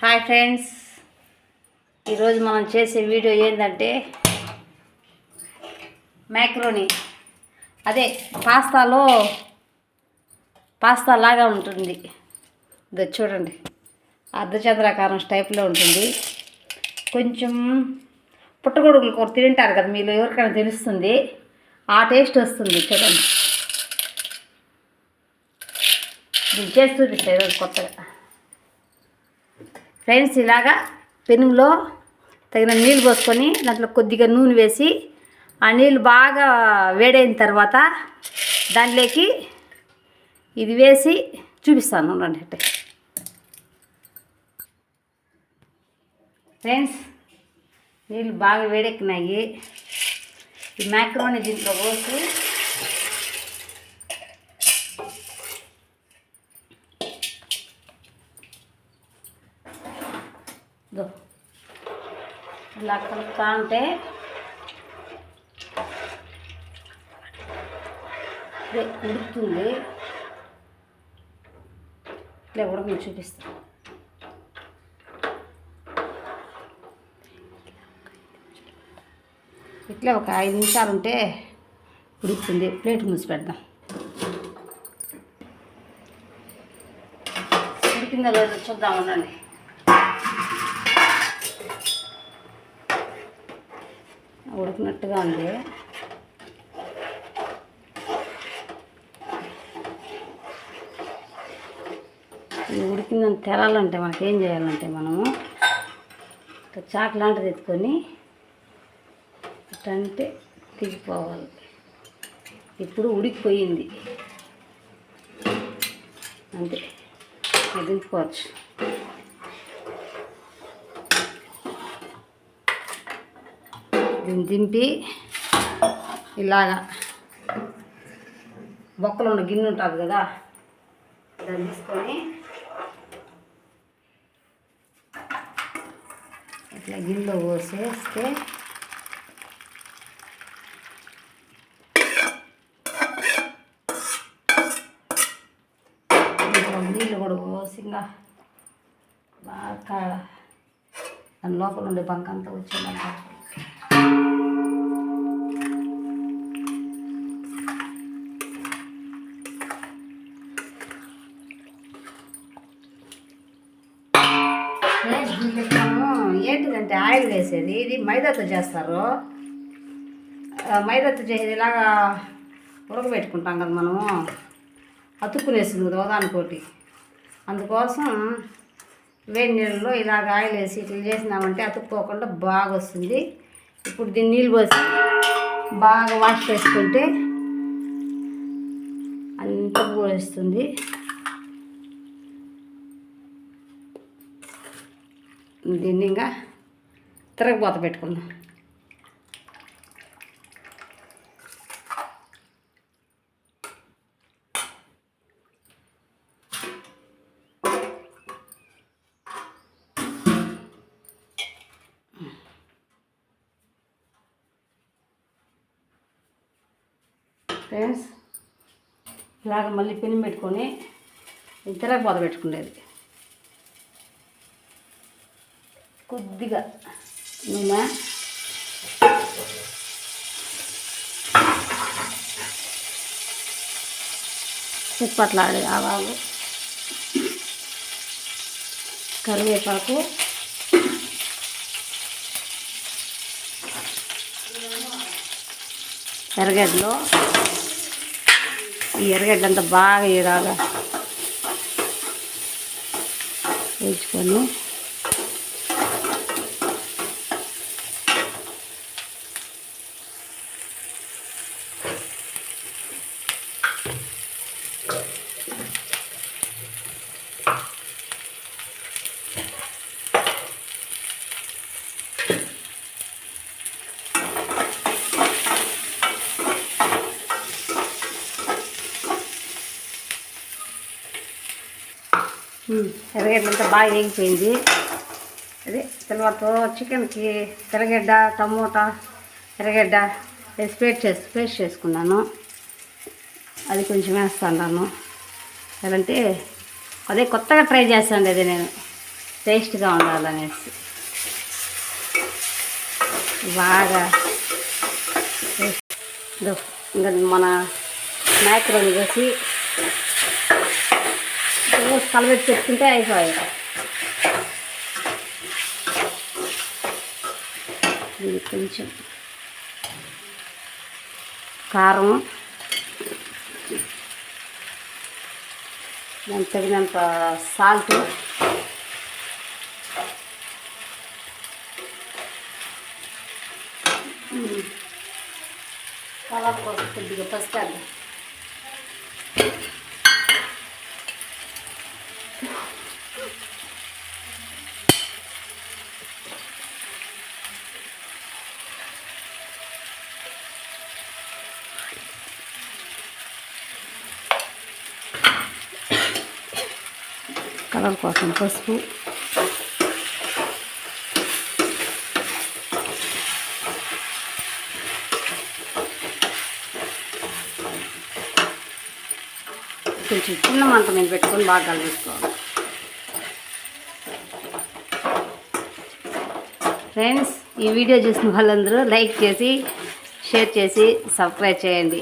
Hi friends. ఈరోజు మనం చేసే వీడియో ఏంటంటే మ్యాక్రోని అదే పాస్తాలో పాస్తా లాగా ఉంటుంది. ఇది చూడండి. అర్ధచంద్రాకారం టైప్లో ఉంటుంది. కొంచెం పుట్టగొడుగులు కూర తింటారు కదా మీరు ఎవరికైనా తెలుస్తుంది? ఆ టేస్ట్ వస్తుంది చూడండి. ఇది చేసి చూపిస్తాయి ఈరోజు కొత్తగా. ఫ్రెండ్స్ ఇలాగా పెనుగులో తగిన నీళ్ళు పోసుకొని దాంట్లో కొద్దిగా నూనె వేసి ఆ నీళ్ళు బాగా వేడైన తర్వాత దాంట్లోకి ఇది వేసి చూపిస్తాను ఉండండి అంటే ఫ్రెండ్స్ నీళ్ళు బాగా వేడెక్కినాయి. ఈ మ్యాక్రోని దీంట్లో పోసి ఇలా కలుపుతా ఉంటే ఇదే ఉడుకుతుంది. ఇట్లా ఉడకని చూపిస్తాను ఇట్లా ఒక ఐదు నిమిషాలు ఉంటే ఉడుకుతుంది. ప్లేట్ మూసి పెడదాం. ఉడికిందో లేదో చూద్దాం ఉండండి. ఉడికినట్టుగా ఉంది. ఇది ఉడికిందని తెరాలంటే మనకి ఏం చేయాలంటే మనము చాక్ లాంటిది ఎత్తుకొని అంటే తిరిగిపోవాలి. ఇప్పుడు ఉడికిపోయింది. అంతే. దింపుకోవచ్చు దీన్ని దింపి ఇలాగా బొక్కలు ఉన్న గిన్నె ఉంటుంది కదా దాన్ని తీసుకొని ఇట్లా గిన్నెలో పోసేస్తే నీళ్ళు కూడా పోసి ఇంకా బాగా దాని లోపల ఉండే బంకంతా వచ్చిందంటే అంటే ఆయిల్ వేసేది. ఇది మైదాతో చేస్తారు. మైదాతో చేసేది ఇలాగా ఉడకబెట్టుకుంటాం కదా మనము. అతుక్కునేసింది కదా ఒకదానికోటి అందుకోసం వేడి నీళ్ళలో ఇలాగ ఆయిల్ వేసి ఇట్లా చేసినామంటే అతుక్కోకుండా బాగా వస్తుంది. ఇప్పుడు దీన్ని నీళ్ళు పోసి బాగా వాష్ చేసుకుంటే అంత పోస్తుంది. దీన్ని ఇంకా తిరగబోత పెట్టుకుందాం. ఫ్రెండ్స్ ఇలాగ మళ్ళీ పెని పెట్టుకొని ఇది తిరగబోత పెట్టుకునేది. కొద్దిగా. నూనె చిప్పట్లాడి ఆవాలు కరివేపాకు. ఎర్రగడ్డలు. ఈ ఎర్రగడ్డలంతా బాగా ఇలాగా వేసుకొని ఎర్రగడ్డలంతా బాగా వేగిపోయింది. అదే తర్వాత చికెన్కి తెల్లగడ్డ టమోటా ఎర్రగడ్డ వేసి పేస్ట్ చేసి పేస్ట్ చేసుకున్నాను. అది కొంచెం వేస్తాను ఎలాంటి అదే కొత్తగా ట్రై చేస్తాను అది నేను. టేస్ట్గా ఉండాలనేసి. బాగా ఇంకా మన మ్యాక్రోని పోసి కలబెట్టి పెట్టుకుంటే అయిపోయాయి. ఇది కొంచెం కారం. దానికి తగినంత సాల్ట్. కలర్ కొద్దిగా పసుపు కలర్ కోసం పసుపు. కొంచెం చిన్న మంట మీద పెట్టుకొని బాగా కలిపేసుకోవాలి ఫ్రెండ్స్ ఈ వీడియో చూసిన వాళ్ళందరూ లైక్ చేసి షేర్ చేసి సబ్స్క్రైబ్ చేయండి.